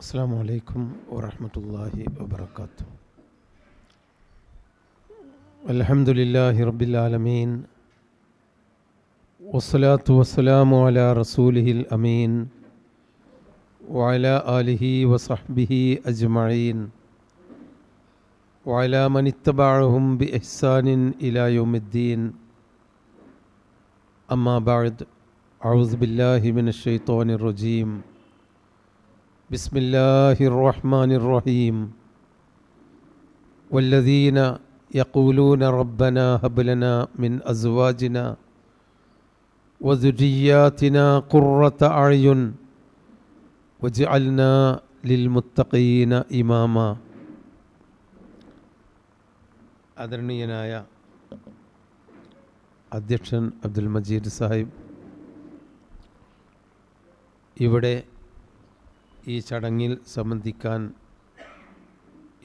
السلام عليكم ورحمة الله وبركاته. الحمد لله رب العالمين والصلاة والسلام على رسوله الأمين وعلى آله وصحبه أجمعين وعلى من اتبعهم بإحسان إلى يوم الدين. أما بعد أعوذ بالله من الشيطان الرجيم. بسم الله الرحمن الرحيم والذين يقولون ربنا هب لنا من أزواجنا وذرياتنا قرة أعين وجعلنا للمتقين إماما ആദരണീയനായ അധ്യക്ഷൻ അബ്ദുൽ മജീദ് സാഹിബ് ഇവിടെ ഈ ചടങ്ങിൽ സംബന്ധിക്കാൻ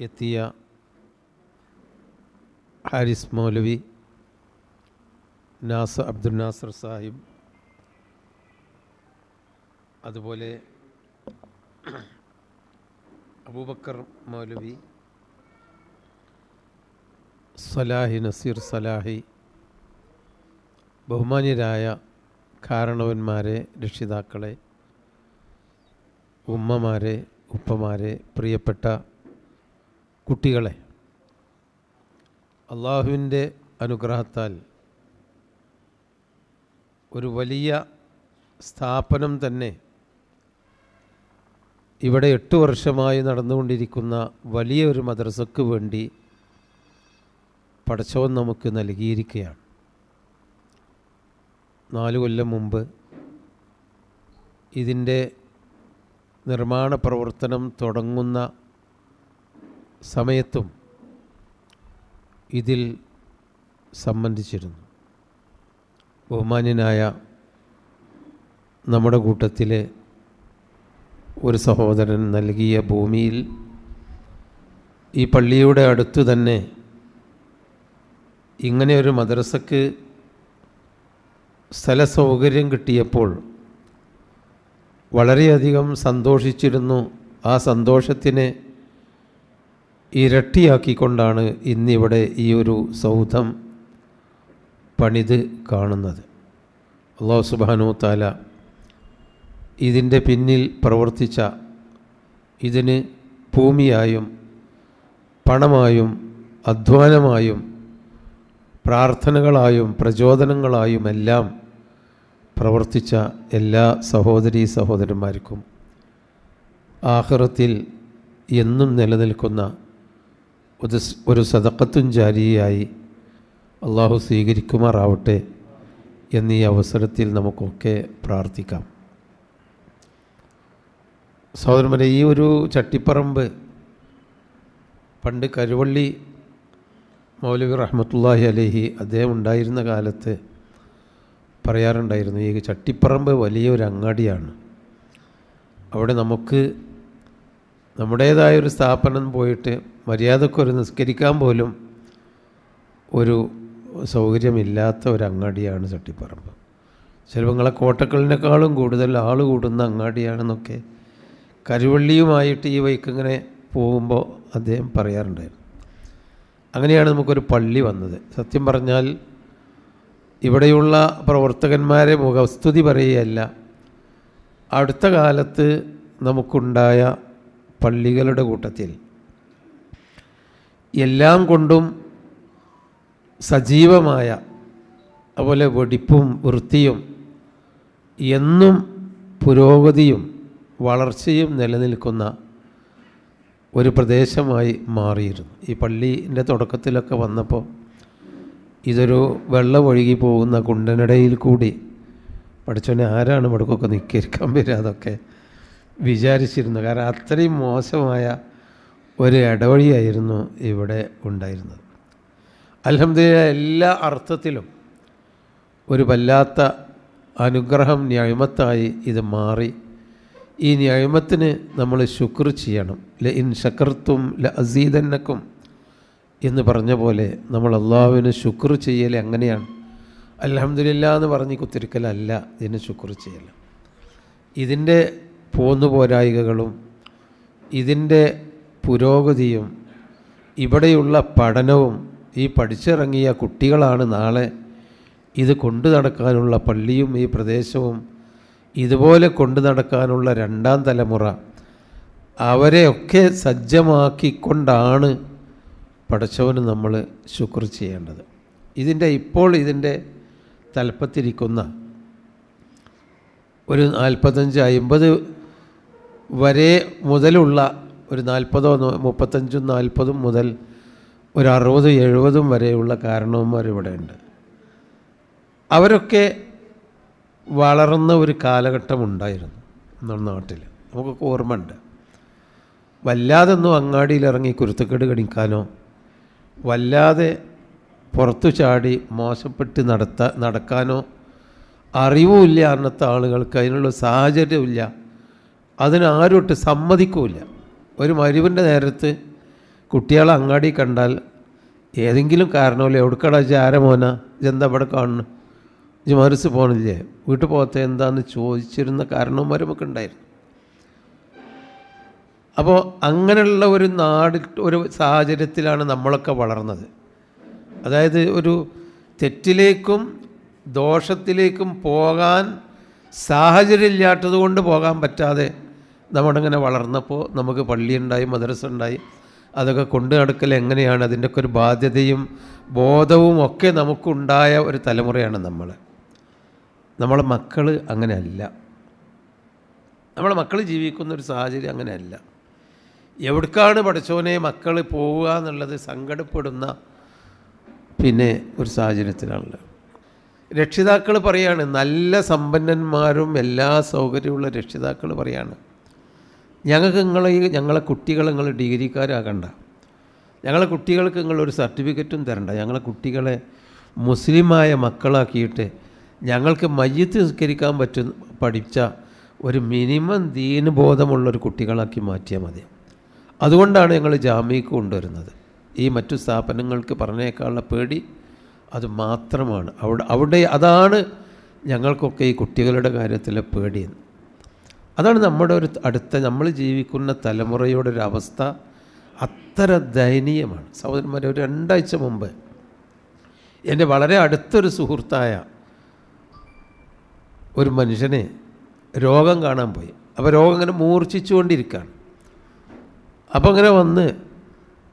എത്തിയ ഹാരിസ് മൗലവി നാസ അബ്ദുൽ നാസർ സാഹിബ് അതുപോലെ അബൂബക്കർ മൗലവി സലാഹി നസീർ സലാഹി ബഹുമാന്യരായ കാരണവന്മാരെ രക്ഷിതാക്കളെ ഉമ്മമാരെ ഉപ്പമാരെ പ്രിയപ്പെട്ട കുട്ടികളെ അള്ളാഹുവിന്റെ അനുഗ്രഹത്താൽ ഒരു വലിയ സ്ഥാപനം തന്നെ ഇവിടെ എട്ട് വർഷമായി നടന്നുകൊണ്ടിരിക്കുന്ന വലിയ ഒരു മദ്രസക്ക് വേണ്ടി പടച്ചവൻ നമുക്ക് നൽകിയിരിക്കുകയാണ്. നാലു കൊല്ലം മുമ്പ് ഇതിന്റെ നിർമ്മാണ പ്രവർത്തനം തുടങ്ങുന്ന സമയത്തും ഇതിൽ സംബന്ധിച്ചിരുന്നു. ബഹുമാന്യനായ നമ്മുടെ കൂട്ടത്തിലെ ഒരു സഹോദരൻ നൽകിയ ഭൂമിയിൽ ഈ പള്ളിയുടെ അടുത്തു തന്നെ ഇങ്ങനെ ഒരു മദ്രസക്ക് സ്ഥല സൗകര്യം കിട്ടിയപ്പോൾ വളരെയധികം സന്തോഷിച്ചിരുന്നു. ആ സന്തോഷത്തിനെ ഇരട്ടിയാക്കിക്കൊണ്ടാണ് ഇന്നിവിടെ ഈ ഒരു സൗധം പണിത് കാണുന്നത്. അള്ളാഹു സുബാനു താല ഇതിന്റെ പിന്നിൽ പ്രവർത്തിച്ച ഇതിന് ഭൂമിയായും പണമായും അധ്വാനമായും പ്രാർത്ഥനകളായും പ്രചോദനങ്ങളായുമെല്ലാം പ്രവർത്തിച്ച എല്ലാ സഹോദരീ സഹോദരന്മാർക്കും ആഹ്റത്തിൽ എന്നും നിലനിൽക്കുന്ന ഒരു ഒരു സദക്കത്തും ജാരിയായി അള്ളാഹു സ്വീകരിക്കുമാറാവട്ടെ എന്നീ അവസരത്തിൽ നമുക്കൊക്കെ പ്രാർത്ഥിക്കാം. സഹോദരന്മാരെ ഈ ഒരു ചട്ടിപ്പറമ്പ് പണ്ട് കരുവള്ളി മൗലവി റഹ്മത്തുല്ലാഹി അലഹി അദ്ദേഹം ഉണ്ടായിരുന്ന കാലത്ത് പറയാറുണ്ടായിരുന്നു ഈ ചട്ടിപ്പറമ്പ് വലിയൊരു അങ്ങാടിയാണ് അവിടെ നമുക്ക് നമ്മുടേതായൊരു സ്ഥാപനം പോയിട്ട് മര്യാദക്കൊരു നിസ്കരിക്കാൻ പോലും ഒരു സൗകര്യമില്ലാത്ത ഒരു അങ്ങാടിയാണ് ചട്ടിപ്പറമ്പ്. ചിലപ്പോൾ നിങ്ങളെ കോട്ടക്കളിനേക്കാളും കൂടുതൽ ആൾ കൂടുന്ന അങ്ങാടിയാണെന്നൊക്കെ കരുവള്ളിയുമായിട്ട് ഈ വൈക്കിങ്ങനെ പോകുമ്പോൾ അദ്ദേഹം പറയാറുണ്ടായിരുന്നു. അങ്ങനെയാണ് നമുക്കൊരു പള്ളി വന്നത്. സത്യം പറഞ്ഞാൽ ഇവിടെയുള്ള പ്രവർത്തകന്മാരെ മുഖസ്തുതി പറയുകയല്ല. അടുത്ത കാലത്ത് നമുക്കുണ്ടായ പള്ളികളുടെ കൂട്ടത്തിൽ. എല്ലാം കൊണ്ടും സജീവമായ അതുപോലെ വെടിപ്പും വൃത്തിയും എന്നും പുരോഗതിയും വളർച്ചയും നിലനിൽക്കുന്ന ഒരു പ്രദേശമായി മാറിയിരുന്നു. ഈ പള്ളീന്റെ തുടക്കത്തിലൊക്കെ വന്നപ്പോൾ ഇതൊരു വെള്ളം ഒഴുകി പോകുന്ന കുണ്ടനിടയിൽ കൂടി. പഠിച്ചോനെ ആരാണ് മടുക്കൊക്കെ നിൽക്കരിക്കാൻ വരിക അതൊക്കെ വിചാരിച്ചിരുന്നു. കാരണം അത്രയും മോശമായ ഒരു ഇടവഴിയായിരുന്നു ഇവിടെ ഉണ്ടായിരുന്നത്. അലഹമ്മദില്ല എല്ലാ അർത്ഥത്തിലും ഒരു വല്ലാത്ത അനുഗ്രഹം ന്യായമത്തായി ഇത് മാറി. ഈ ന്യായമത്തിന് നമ്മൾ ശുക്ർ ചെയ്യണം. ല ഇൻ ശക്കർത്തും ല അസീദന്നക്കും എന്ന് പറഞ്ഞ പോലെ നമ്മൾ അള്ളാഹുവിന് ശുക്ർ ചെയ്യൽ എങ്ങനെയാണ്? അലഹമില്ല എന്ന് പറഞ്ഞ് കുത്തിരിക്കലല്ല ഇതിന് ശുക്ർ ചെയ്യൽ. ഇതിന്റെ പോന്നു പോരായികകളും ഇതിന്റെ പുരോഗതിയും ഇവിടെയുള്ള പഠനവും ഈ പഠിച്ചിറങ്ങിയ കുട്ടികളാണ് നാളെ ഇത് കൊണ്ടു നടക്കാനുള്ള പള്ളിയും ഈ പ്രദേശവും ഇതുപോലെ കൊണ്ടു നടക്കാനുള്ള രണ്ടാം തലമുറ അവരെയൊക്കെ സജ്ജമാക്കിക്കൊണ്ടാണ് പഠിച്ചവന് നമ്മൾ ശുക്ർ ചെയ്യേണ്ടത്. ഇതിന്റെ ഇപ്പോൾ ഇതിന്റെ തലപ്പത്തിരിക്കുന്ന ഒരു നാൽപ്പത്തഞ്ച് അമ്പത് വരെ മുതലുള്ള ഒരു നാൽപ്പതോ മുപ്പത്തഞ്ചും നാൽപ്പതും മുതൽ ഒരു അറുപതും എഴുപതും വരെയുള്ള കാരണവന്മാർ ഇവിടെ ഉണ്ട്. അവരൊക്കെ വളർന്ന ഒരു കാലഘട്ടം ഉണ്ടായിരുന്നു നമ്മുടെ നാട്ടിൽ. നമുക്കൊക്കെ ഓർമ്മയുണ്ട്. വല്ലാതൊന്നും അങ്ങാടിയിൽ ഇറങ്ങി കുരുത്തക്കേട് കണിക്കാനോ വല്ലാതെ പുറത്തു ചാടി മോശപ്പെട്ട് നടത്ത നടക്കാനോ അറിവുമില്ല അന്നത്തെ ആളുകൾക്ക്. അതിനുള്ള സാഹചര്യമില്ല. അതിനാരോട്ട് സമ്മതിക്കില്ല. ഒരു മരുവിന്റെ നേരത്ത് കുട്ടികളെ അങ്ങാടി കണ്ടാൽ ഏതെങ്കിലും കാരണമല്ലേ? എവിടുക്കടാ ചാരമോന ഇതെന്താ ഇവിടെ കാണുന്നു? ഇജ് മറിച്ച് പോകണില്ലേ വീട്ടിൽ പോകത്തെ എന്താണെന്ന് ചോദിച്ചിരുന്ന കാരണവന്മാരും ഒക്കെ ഉണ്ടായിരുന്നു. അപ്പോൾ അങ്ങനെയുള്ള ഒരു നാട് ഒരു സാഹചര്യത്തിലാണ് നമ്മളൊക്കെ വളർന്നത്. അതായത് ഒരു തെറ്റിലേക്കും ദോഷത്തിലേക്കും പോകാൻ സാഹചര്യമില്ലാത്തത് കൊണ്ട് പോകാൻ പറ്റാതെ നമ്മളിങ്ങനെ വളർന്നപ്പോൾ നമുക്ക് പള്ളിയുണ്ടായി മദ്രസ ഉണ്ടായി അതൊക്കെ കൊണ്ടു നടക്കൽ എങ്ങനെയാണ് അതിന്റെയൊക്കെ ഒരു ബാധ്യതയും ബോധവും ഒക്കെ നമുക്കുണ്ടായ ഒരു തലമുറയാണ് നമ്മൾ. നമ്മളെ മക്കൾ അങ്ങനെയല്ല. നമ്മളെ മക്കൾ ജീവിക്കുന്ന ഒരു സാഹചര്യം അങ്ങനെയല്ല. എവിടേക്കാണ് പഠിച്ചോനെ മക്കൾ പോവുക എന്നുള്ളത് സങ്കടപ്പെടുന്ന പിന്നെ ഒരു സാഹചര്യത്തിലാണുള്ളത്. രക്ഷിതാക്കൾ പറയാണ് നല്ല സമ്പന്നന്മാരും എല്ലാ സൗകര്യമുള്ള രക്ഷിതാക്കൾ പറയാണ് ഞങ്ങൾക്ക് നിങ്ങളെ ഞങ്ങളെ കുട്ടികളെ നിങ്ങൾ ഡിഗ്രിക്കാരാകണ്ട ഞങ്ങളെ കുട്ടികൾക്ക് നിങ്ങളൊരു സർട്ടിഫിക്കറ്റും തരണ്ട. ഞങ്ങളെ കുട്ടികളെ മുസ്ലിമായ മക്കളാക്കിയിട്ട് ഞങ്ങൾക്ക് മയ്യത്ത് നിസ്കരിക്കാൻ പറ്റുന്ന പഠിച്ച ഒരു മിനിമം ദീനബോധമുള്ളൊരു കുട്ടികളാക്കി മാറ്റിയാൽ മതി. അതുകൊണ്ടാണ് ഞങ്ങൾ ജാമ്യക്ക് കൊണ്ടുവരുന്നത്. ഈ മറ്റു സ്ഥാപനങ്ങൾക്ക് പറഞ്ഞേക്കാനുള്ള പേടി അത് മാത്രമാണ്. അവിടെ അവിടെ അതാണ് ഞങ്ങൾക്കൊക്കെ ഈ കുട്ടികളുടെ കാര്യത്തിലെ പേടി. അതാണ് നമ്മുടെ ഒരു അടുത്ത നമ്മൾ ജീവിക്കുന്ന തലമുറയുടെ ഒരു അവസ്ഥ അത്ര ദയനീയമാണ്. സഹോദരന്മാരെ ഒരു രണ്ടാഴ്ച മുമ്പ് എന്റെ വളരെ അടുത്തൊരു സുഹൃത്തായ ഒരു മനുഷ്യനെ രോഗം കാണാൻ പോയി. അപ്പോൾ രോഗം ഇങ്ങനെ മൂർച്ഛിച്ചുകൊണ്ടിരിക്കുകയാണ്. അപ്പോൾ അങ്ങനെ വന്ന്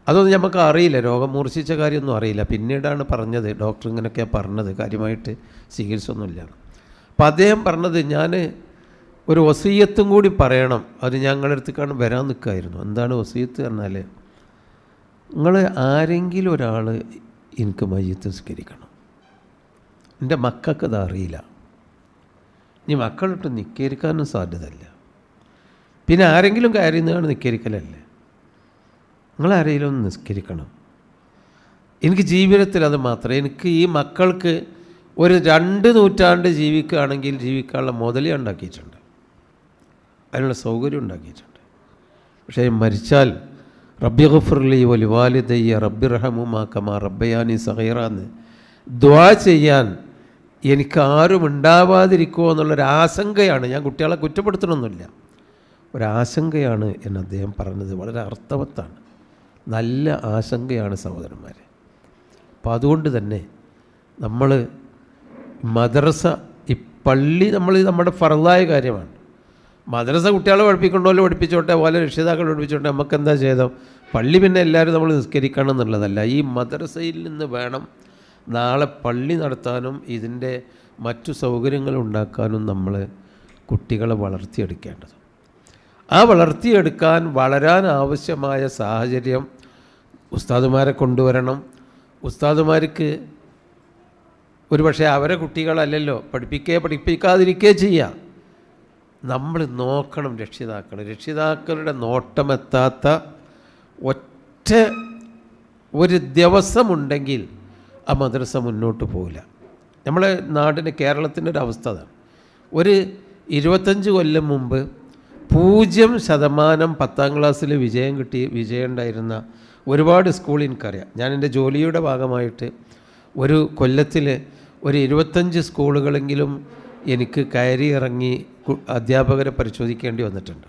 അതൊന്നും നമുക്ക് അറിയില്ല. രോഗം മൂർച്ഛിച്ച കാര്യമൊന്നും അറിയില്ല. പിന്നീടാണ് പറഞ്ഞത്. ഡോക്ടർ ഇങ്ങനെയൊക്കെയാണ് പറഞ്ഞത്. കാര്യമായിട്ട് ചികിത്സ ഒന്നുമില്ല അപ്പോൾ അദ്ദേഹം പറഞ്ഞത് ഞാൻ ഒരു വസീയത്തും കൂടി പറയണം. അത് ഞങ്ങളുടെ അടുത്തേക്കാണ് വരാൻ നിൽക്കുമായിരുന്നു എന്താണ് വസീയത്ത് പറഞ്ഞാൽ നിങ്ങൾ ആരെങ്കിലും ഒരാൾ എനിക്ക് മയ്യത്ത് സ്വീകരിക്കണം എന്റെ മക്കൾക്ക് അത് അറിയില്ല. ഇനി മക്കളിട്ട് നിൽക്കരിക്കാനും സാധ്യതയില്ല. പിന്നെ ആരെങ്കിലും കാര്യം നിന്നാണ് നിൽക്കരിക്കലല്ലേ നിങ്ങളാരെങ്കിലും ഒന്ന് നിസ്കരിക്കണം. എനിക്ക് ജീവിതത്തിൽ അത് മാത്രമേ എനിക്ക് ഈ മക്കൾക്ക് ഒരു രണ്ട് നൂറ്റാണ്ട് ജീവിക്കുകയാണെങ്കിൽ ജീവിക്കാനുള്ള മുതലേ ഉണ്ടാക്കിയിട്ടുണ്ട്. അതിനുള്ള സൗകര്യം ഉണ്ടാക്കിയിട്ടുണ്ട്. പക്ഷേ മരിച്ചാൽ റബ്ബി ഗഫുർലി വലിവാലിദയ്യ റബ്ബി റഹമുമാ കമാ റബ്ബയാനി സഹൈറാന്ന് ദ്വാ ചെയ്യാൻ എനിക്ക് ആരും ഉണ്ടാവാതിരിക്കുമോ എന്നുള്ളൊരു ആശങ്കയാണ്. ഞാൻ കുട്ടികളെ കുറ്റപ്പെടുത്തണമെന്നില്ല ഒരാശങ്കയാണ് എന്ന് അദ്ദേഹം പറഞ്ഞത് വളരെ അർത്ഥവത്താണ്. നല്ല ആശങ്കയാണ് സഹോദരന്മാരെ. അപ്പോൾ അതുകൊണ്ട് തന്നെ നമ്മൾ മദ്രസ ഈ പള്ളി നമ്മൾ നമ്മുടെ ഫറലായ കാര്യമാണ്. മദ്രസ കുട്ടികളെ പഠിപ്പിക്കണ്ടോല്ലോ പഠിപ്പിച്ചോട്ടെ പോലെ രക്ഷിതാക്കൾ പഠിപ്പിച്ചോട്ടെ നമുക്ക് എന്താ ചെയ്തോ പള്ളി പിന്നെ എല്ലാവരും നമ്മൾ നിസ്കരിക്കണം എന്നുള്ളതല്ല. ഈ മദ്രസയിൽ നിന്ന് വേണം നാളെ പള്ളി നടത്താനും ഇതിന്റെ മറ്റു സൗകര്യങ്ങൾ ഉണ്ടാക്കാനും നമ്മൾ കുട്ടികളെ വളർത്തിയെടുക്കേണ്ടത്. ആ വളർത്തിയെടുക്കാൻ വളരാൻ ആവശ്യമായ സാഹചര്യം ഉസ്താദുമാരെ കൊണ്ടുവരണം. ഉസ്താദുമാർക്ക് ഒരുപക്ഷെ അവരെ കുട്ടികളല്ലല്ലോ പഠിപ്പിക്കേ പഠിപ്പിക്കാതിരിക്കേ ചെയ്യാം. നമ്മൾ നോക്കണം രക്ഷിതാക്കൾ രക്ഷിതാക്കളുടെ നോട്ടമെത്താത്ത ഒറ്റ ഒരു ദിവസമുണ്ടെങ്കിൽ ആ മദ്രസ മുന്നോട്ട് പോകില്ല നമ്മളെ നാടിന് കേരളത്തിന്റെ ഒരു അവസ്ഥ അതാണ്. ഒരു ഇരുപത്തഞ്ച് കൊല്ലം മുമ്പ് പൂജ്യം ശതമാനം പത്താം ക്ലാസ്സിൽ വിജയം കിട്ടി വിജയം ഉണ്ടായിരുന്ന ഒരുപാട് സ്കൂൾ എനിക്കറിയാം. ഞാൻ എന്റെ ജോലിയുടെ ഭാഗമായിട്ട് ഒരു കൊല്ലത്തിൽ ഒരു ഇരുപത്തഞ്ച് സ്കൂളുകളെങ്കിലും എനിക്ക് കയറി ഇറങ്ങി അധ്യാപകരെ പരിശോധിക്കേണ്ടി വന്നിട്ടുണ്ട്.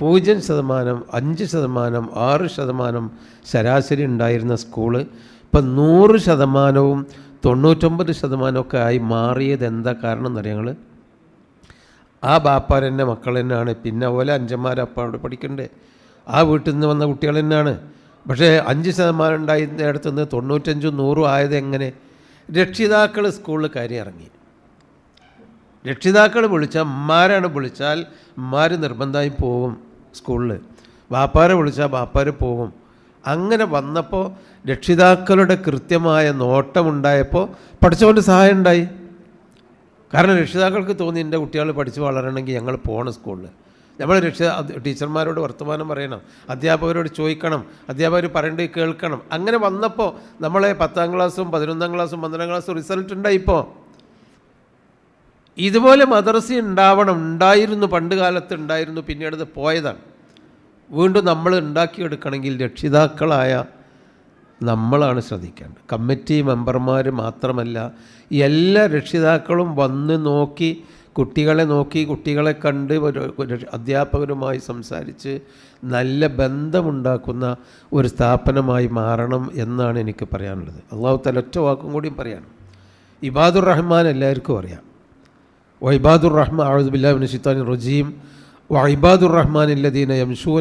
പൂജ്യം ശതമാനം അഞ്ച് ശതമാനം ആറ് ശതമാനം ശരാശരി ഉണ്ടായിരുന്ന സ്കൂൾ ഇപ്പം നൂറ് ശതമാനവും തൊണ്ണൂറ്റൊമ്പത് ശതമാനമൊക്കെ ആയി മാറിയത് എന്താ കാരണം എന്നറിയാം ആ ബാപ്പാർ തന്നെ മക്കൾ തന്നെയാണ് പിന്നെ പോലെ അഞ്ചന്മാർ അപ്പ അവിടെ പഠിക്കണ്ടേ. ആ വീട്ടിൽ നിന്ന് വന്ന കുട്ടികൾ തന്നെയാണ് പക്ഷേ അഞ്ച് ശതമാനം ഉണ്ടായിരുന്ന ഇടത്തു നിന്ന് തൊണ്ണൂറ്റഞ്ചും നൂറും ആയത് എങ്ങനെ? രക്ഷിതാക്കൾ സ്കൂളിൽ കയറി ഇറങ്ങി. രക്ഷിതാക്കൾ വിളിച്ചാൽ അമ്മാരാണ് വിളിച്ചാൽ അമ്മാർ നിർബന്ധമായി പോവും സ്കൂളിൽ. ബാപ്പാരെ വിളിച്ചാൽ ബാപ്പാർ പോവും. അങ്ങനെ വന്നപ്പോൾ രക്ഷിതാക്കളുടെ കൃത്യമായ നോട്ടമുണ്ടായപ്പോൾ പഠിച്ചവന്റെ സഹായം ഉണ്ടായി. കാരണം രക്ഷിതാക്കൾക്ക് തോന്നി എന്റെ കുട്ടികൾ പഠിച്ച് വളരണമെങ്കിൽ ഞങ്ങൾ പോകണം സ്കൂളിൽ. നമ്മൾ രക്ഷ ടീച്ചർമാരോട് വർത്തമാനം പറയണം. അധ്യാപകരോട് ചോദിക്കണം. അധ്യാപകർ പറയേണ്ടത് കേൾക്കണം. അങ്ങനെ വന്നപ്പോൾ നമ്മളെ പത്താം ക്ലാസ്സും പതിനൊന്നാം ക്ലാസ്സും പന്ത്രണ്ടാം ക്ലാസ്സും റിസൾട്ട് ഉണ്ടായി ഇപ്പോൾ. ഇതുപോലെ മദർസ ഉണ്ടാവണം ഉണ്ടായിരുന്നു പണ്ട് കാലത്ത് ഉണ്ടായിരുന്നു പിന്നീട് പോയതാണ്. വീണ്ടും നമ്മൾ ഉണ്ടാക്കിയെടുക്കണമെങ്കിൽ രക്ഷിതാക്കളായ നമ്മളാണ് ശ്രദ്ധിക്കേണ്ടത്. കമ്മിറ്റി മെമ്പർമാർ മാത്രമല്ല എല്ലാ രക്ഷിതാക്കളും വന്ന് നോക്കി കുട്ടികളെ നോക്കി കുട്ടികളെ കണ്ട് അധ്യാപകരുമായി സംസാരിച്ച് നല്ല ബന്ധമുണ്ടാക്കുന്ന ഒരു സ്ഥാപനമായി മാറണം എന്നാണ് എനിക്ക് പറയാനുള്ളത്. അള്ളാഹു തല ഒറ്റ വാക്കും കൂടിയും പറയാണ്. ഇബാദുർ റഹ്മാൻ എല്ലാവർക്കും അറിയാം. വൈബാദുർ റഹ്മാൻ അഴുദുബില്ലാബിൻ ഷിത്താൻ റജീം. വൈബാദുർ റഹ്മാൻ ഇല്ലദീന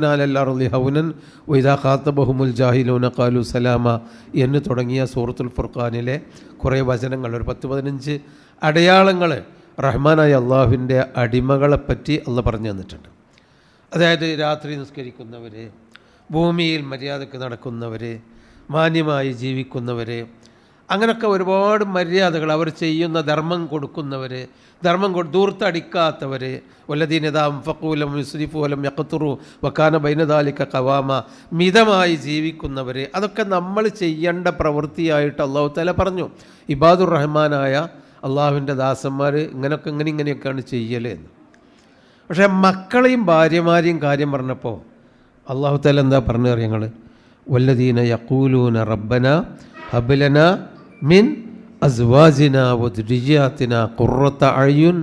അലല്ലാറുലി ഹൗനൻ വൈദാ ഖാത്തബഹുമുൽ ജാഹിലൂന കാലു സലാമ എന്ന് തുടങ്ങിയ സൂറത്തുൽ ഫുർഖാനിലെ കുറേ വചനങ്ങൾ ഒരു പത്ത് പതിനഞ്ച് അടയാളങ്ങൾ റഹ്മാനായ അള്ളാഹുവിന്റെ അടിമകളെപ്പറ്റി അള്ള പറഞ്ഞു തന്നിട്ടുണ്ട്. അതായത് രാത്രി നിസ്കരിക്കുന്നവർ ഭൂമിയിൽ മര്യാദയ്ക്ക് നടക്കുന്നവർ മാന്യമായി ജീവിക്കുന്നവർ അങ്ങനെയൊക്കെ ഒരുപാട് മര്യാദകൾ അവർ ചെയ്യുന്ന ധർമ്മം കൊടുക്കുന്നവർ ധർമ്മം കൊ ദൂർത്തടിക്കാത്തവർ വല്ലദീനതാം ഫക്കൂലം യുസ്രിഫൂലം യക്കത്തുറു വക്കാന ബൈനദാലിക്ക കവാമ മിതമായി ജീവിക്കുന്നവർ അതൊക്കെ നമ്മൾ ചെയ്യേണ്ട പ്രവൃത്തിയായിട്ട് അള്ളാഹു തല പറഞ്ഞു. ഇബാദുർ റഹ്മാനായ അള്ളാഹുവിന്റെ ദാസന്മാർ ഇങ്ങനെയൊക്കെ ഇങ്ങനെ ഇങ്ങനെയൊക്കെയാണ് ചെയ്യൽ എന്ന്. പക്ഷേ മക്കളെയും ഭാര്യമാരെയും കാര്യം പറഞ്ഞപ്പോൾ അള്ളാഹു തല എന്താ പറഞ്ഞു ഞങ്ങൾ വല്ലദീന യക്കൂലൂന റബ്ബന ഹബലന മിൻ അസ്വാജിന വദ്രിയാത്തിന ഖുറത്ത അഴയുൻ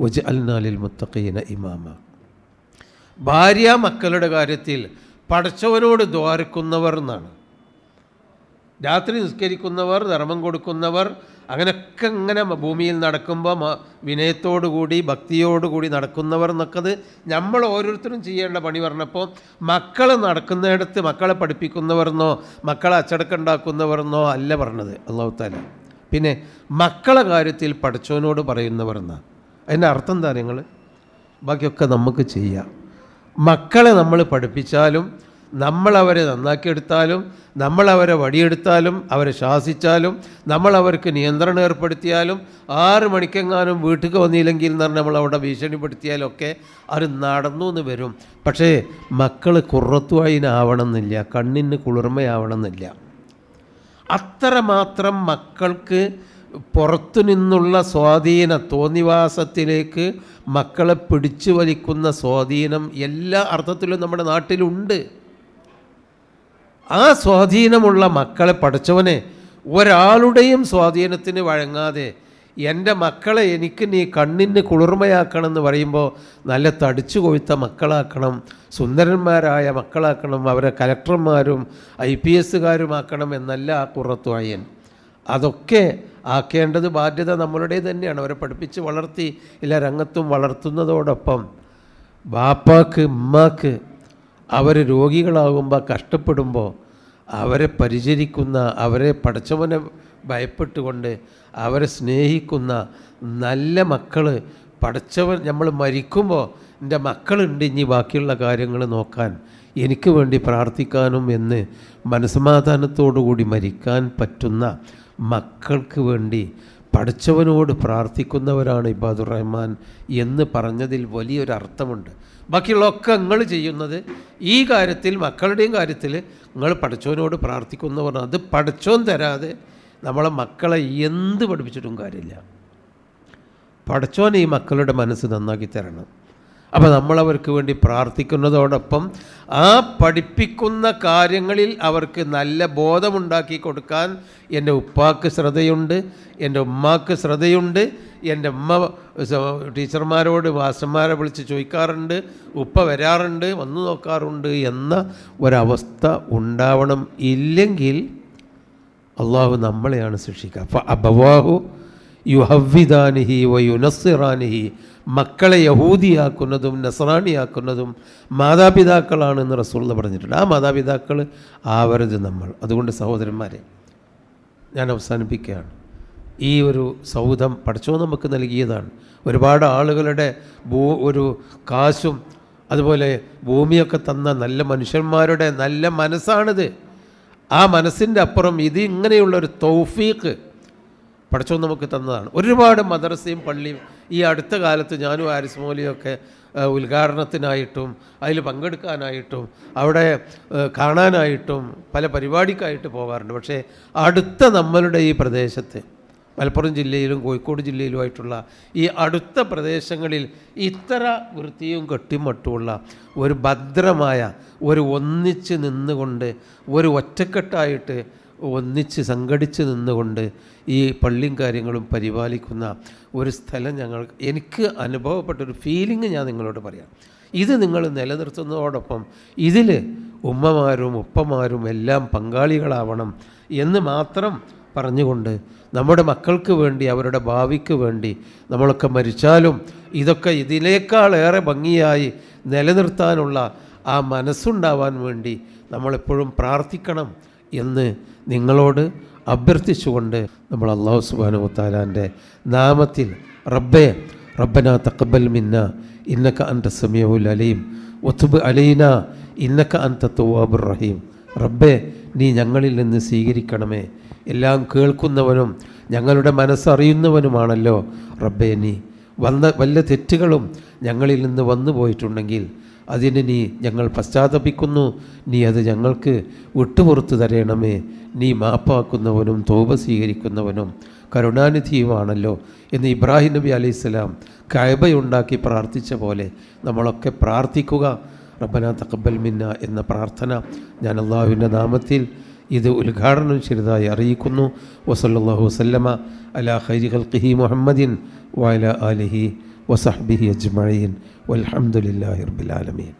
വജ് അൽനാലിൽ മുത്തഖീന ഇമാമ. ഭാര്യ മക്കളുടെ കാര്യത്തിൽ പടച്ചവനോട് ദ്വാരക്കുന്നവർ എന്നാണ്. രാത്രി നിസ്കരിക്കുന്നവർ ധർമ്മം കൊടുക്കുന്നവർ അങ്ങനെയൊക്കെ ഇങ്ങനെ ഭൂമിയിൽ നടക്കുമ്പോൾ വിനയത്തോടുകൂടി ഭക്തിയോടുകൂടി നടക്കുന്നവർ എന്നൊക്കെ നമ്മൾ ഓരോരുത്തരും ചെയ്യേണ്ട പണി പറഞ്ഞപ്പോൾ മക്കൾ നടക്കുന്നിടത്ത് മക്കളെ പഠിപ്പിക്കുന്നവർന്നോ മക്കളെ അച്ചടക്കുണ്ടാക്കുന്നവർന്നോ അല്ല പറഞ്ഞത് അള്ളാഹുത്താല പിന്നെ മക്കളെ കാര്യത്തിൽ പഠിച്ചവനോട് പറയുന്നവർ എന്നാ. അതിന്റെ അർത്ഥം എന്താ നിങ്ങൾ ബാക്കിയൊക്കെ നമുക്ക് ചെയ്യാം. മക്കളെ നമ്മൾ പഠിപ്പിച്ചാലും നമ്മളവരെ നന്നാക്കിയെടുത്താലും നമ്മളവരെ വടിയെടുത്താലും അവരെ ശാസിച്ചാലും നമ്മളവർക്ക് നിയന്ത്രണം ഏർപ്പെടുത്തിയാലും ആറ് മണിക്കെങ്ങാനും വീട്ടിൽ വന്നില്ലെങ്കിൽ എന്ന് പറഞ്ഞാൽ നമ്മളവിടെ ഭീഷണിപ്പെടുത്തിയാലും ഭീഷണിപ്പെടുത്തിയാലൊക്കെ അത് നടന്നു എന്ന് വരും. പക്ഷേ മക്കൾ കുറത്തുവായിനാവണമെന്നില്ല കണ്ണിന് കുളിർമയാവണമെന്നില്ല. അത്രമാത്രം മക്കൾക്ക് പുറത്തു നിന്നുള്ള സ്വാധീന തോന്നിവാസത്തിലേക്ക് മക്കളെ പിടിച്ചു വലിക്കുന്ന സ്വാധീനം എല്ലാ അർത്ഥത്തിലും നമ്മുടെ നാട്ടിലുണ്ട്. ആ സ്വാധീനമുള്ള മക്കളെ പഠിച്ചവനെ ഒരാളുടെയും സ്വാധീനത്തിന് വഴങ്ങാതെ എന്റെ മക്കളെ എനിക്ക് നീ കണ്ണിന് കുളിർമയാക്കണം എന്ന് പറയുമ്പോൾ നല്ല തടിച്ചു കൊഴുത്ത മക്കളാക്കണം സുന്ദരന്മാരായ മക്കളാക്കണം അവരെ കലക്ടർമാരും ഐ പി എസ്സുകാരുമാക്കണം എന്നല്ല ആ കുറത്തുവായൻ അതൊക്കെ ആക്കേണ്ടത് ബാധ്യത നമ്മളുടെ തന്നെയാണ്. അവരെ പഠിപ്പിച്ച് വളർത്തി എല്ലാ രംഗത്തും വളർത്തുന്നതോടൊപ്പം ബാപ്പാക്ക് ഉമ്മാക്ക് അവർ രോഗികളാകുമ്പോൾ കഷ്ടപ്പെടുമ്പോൾ അവരെ പരിചരിക്കുന്ന അവരെ പഠിച്ചവനെ ഭയപ്പെട്ടുകൊണ്ട് അവരെ സ്നേഹിക്കുന്ന നല്ല മക്കൾ പഠിച്ചവൻ നമ്മൾ മരിക്കുമ്പോൾ എന്റെ മക്കളുണ്ട് ഇനി ബാക്കിയുള്ള കാര്യങ്ങൾ നോക്കാൻ. എനിക്ക് വേണ്ടി പ്രാർത്ഥിക്കാനും എന്ന് മനസ്സമാധാനത്തോടുകൂടി മരിക്കാൻ പറ്റുന്ന മക്കൾക്ക് വേണ്ടി പഠിച്ചവനോട് പ്രാർത്ഥിക്കുന്നവരാണ് ഇബാദുറഹ്മാൻ എന്ന് പറഞ്ഞതിൽ വലിയൊരു അർത്ഥമുണ്ട് ബാക്കിയുള്ളതൊക്കെ നിങ്ങൾ ചെയ്യുന്നത് ഈ കാര്യത്തിൽ മക്കളുടെയും കാര്യത്തിൽ നിങ്ങൾ പഠിച്ചവനോട് പറഞ്ഞാൽ അത് പഠിച്ചോൻ തരാതെ നമ്മളെ മക്കളെ എന്ത് പഠിപ്പിച്ചിട്ടും കാര്യമില്ല. പഠിച്ചോൻ ഈ മക്കളുടെ മനസ്സ് നന്നാക്കി തരണം. അപ്പോൾ നമ്മളവർക്ക് വേണ്ടി പ്രാർത്ഥിക്കുന്നതോടൊപ്പം ആ പഠിപ്പിക്കുന്ന കാര്യങ്ങളിൽ അവർക്ക് നല്ല ബോധമുണ്ടാക്കി കൊടുക്കാൻ എന്റെ ഉപ്പാക്ക് ശ്രദ്ധയുണ്ട് എന്റെ ഉമ്മാക്ക് ശ്രദ്ധയുണ്ട് എന്റെ ഉമ്മ ടീച്ചർമാരോട് മാസ്റ്റർമാരെ വിളിച്ച് ചോദിക്കാറുണ്ട് ഉപ്പ വരാറുണ്ട് വന്നു നോക്കാറുണ്ട് എന്ന ഒരവസ്ഥ ഉണ്ടാവണം. ഇല്ലെങ്കിൽ അള്ളാഹു നമ്മളെയാണ് ശിക്ഷിക്കുക അപ്പം അബവാഹു യുഹവിദാനിഹി വയുനസിറാനിഹി മക്കളെ യഹൂദിയാക്കുന്നതും നസ്രാണിയാക്കുന്നതും മാതാപിതാക്കളാണെന്ന് റസൂള്ള പറഞ്ഞിട്ടുണ്ട്. ആ മാതാപിതാക്കൾ ആവരുത് നമ്മൾ. അതുകൊണ്ട് സഹോദരന്മാരെ ഞാൻ അവസാനിപ്പിക്കുകയാണ്. ഈ ഒരു സൗധം പഠിച്ചോ നമുക്ക് നൽകിയതാണ്. ഒരുപാട് ആളുകളുടെ ഭൂ ഒരു കാശും അതുപോലെ ഭൂമിയൊക്കെ തന്ന നല്ല മനുഷ്യന്മാരുടെ നല്ല മനസ്സാണിത്. ആ മനസ്സിന്റെ അപ്പുറം ഇത് ഇങ്ങനെയുള്ള ഒരു തൗഫീഖ് പഠിച്ചോ നമുക്ക് തന്നതാണ്. ഒരുപാട് മദ്രസയും പള്ളിയും ഈ അടുത്ത കാലത്ത് ഞാനും ആരിസ് മോലിയൊക്കെ ഉദ്ഘാടനത്തിനായിട്ടും അതിൽ പങ്കെടുക്കാനായിട്ടും അവിടെ കാണാനായിട്ടും പല പരിപാടിക്കായിട്ട് പോകാറുണ്ട്. പക്ഷേ അടുത്ത നമ്മളുടെ ഈ പ്രദേശത്ത് മലപ്പുറം ജില്ലയിലും കോഴിക്കോട് ജില്ലയിലുമായിട്ടുള്ള ഈ അടുത്ത പ്രദേശങ്ങളിൽ ഇത്ര വൃത്തിയും കെട്ടിമട്ടുമുള്ള ഒരു ഭദ്രമായ ഒരു ഒന്നിച്ച് നിന്നുകൊണ്ട് ഒരു ഒറ്റക്കെട്ടായിട്ട് ഒന്നിച്ച് സംഘടിച്ച് നിന്നുകൊണ്ട് ഈ പള്ളിയും കാര്യങ്ങളും പരിപാലിക്കുന്ന ഒരു സ്ഥലം ഞങ്ങൾ എനിക്ക് അനുഭവപ്പെട്ടൊരു ഫീലിംഗ് ഞാൻ നിങ്ങളോട് പറയാം. ഇത് നിങ്ങൾ നിലനിർത്തുന്നതോടൊപ്പം ഇതിൽ ഉമ്മമാരും ഉപ്പമാരും എല്ലാം പങ്കാളികളാവണം എന്ന് മാത്രം പറഞ്ഞുകൊണ്ട് നമ്മുടെ മക്കൾക്ക് വേണ്ടി അവരുടെ ഭാവിക്ക് വേണ്ടി നമ്മളൊക്കെ മരിച്ചാലും ഇതൊക്കെ ഇതിനേക്കാളേറെ ഭംഗിയായി നിലനിർത്താനുള്ള ആ മനസ്സുണ്ടാവാൻ വേണ്ടി നമ്മളെപ്പോഴും പ്രാർത്ഥിക്കണം എന്ന് നിങ്ങളോട് അഭ്യർത്ഥിച്ചുകൊണ്ട് നമ്മൾ അള്ളാഹു സുബാനു താലാന്റെ നാമത്തിൽ റബ്ബെ റബ്ബന തക്കബൽ മിന്ന ഇന്നക്ക അൻത സമയവുൽ അലീം ഒത്തുബ് അലീന ഇന്നക്ക അൻത തുവാബുർ റഹീം. റബ്ബെ നീ ഞങ്ങളിൽ നിന്ന് സ്വീകരിക്കണമേ. എല്ലാം കേൾക്കുന്നവനും ഞങ്ങളുടെ മനസ്സറിയുന്നവനുമാണല്ലോ. റബ്ബെ നീ വന്ന വല്ല തെറ്റുകളും ഞങ്ങളിൽ നിന്ന് വന്നു പോയിട്ടുണ്ടെങ്കിൽ അതിന് നീ ഞങ്ങൾ പശ്ചാത്തപിക്കുന്നു. നീ അത് ഞങ്ങൾക്ക് വിട്ടുപുറത്ത് തരണമേ. നീ മാപ്പാക്കുന്നവനും തോപ സ്വീകരിക്കുന്നവനും കരുണാനിധിയുമാണല്ലോ എന്ന് ഇബ്രാഹിം നബി അലൈഹിസ്സലാം കയബയുണ്ടാക്കി പ്രാർത്ഥിച്ച പോലെ നമ്മളൊക്കെ പ്രാർത്ഥിക്കുക. റബ്ബന തക്കബൽ മിന്ന എന്ന പ്രാർത്ഥന ഞാൻ അള്ളാഹുവിന്റെ നാമത്തിൽ ഇത് ഉദ്ഘാടനം ചെയ്തതായി അറിയിക്കുന്നു. വസല്ലാഹു വസല്ലമ അലാ ഹൈരി ഖൽഖിഹി മുഹമ്മദിൻ വഅല ആലിഹി വസഹ്ബിഹി അജ്മഈൻ. വൽഹംദുലില്ലാഹി റബ്ബിൽ ആലമീൻ.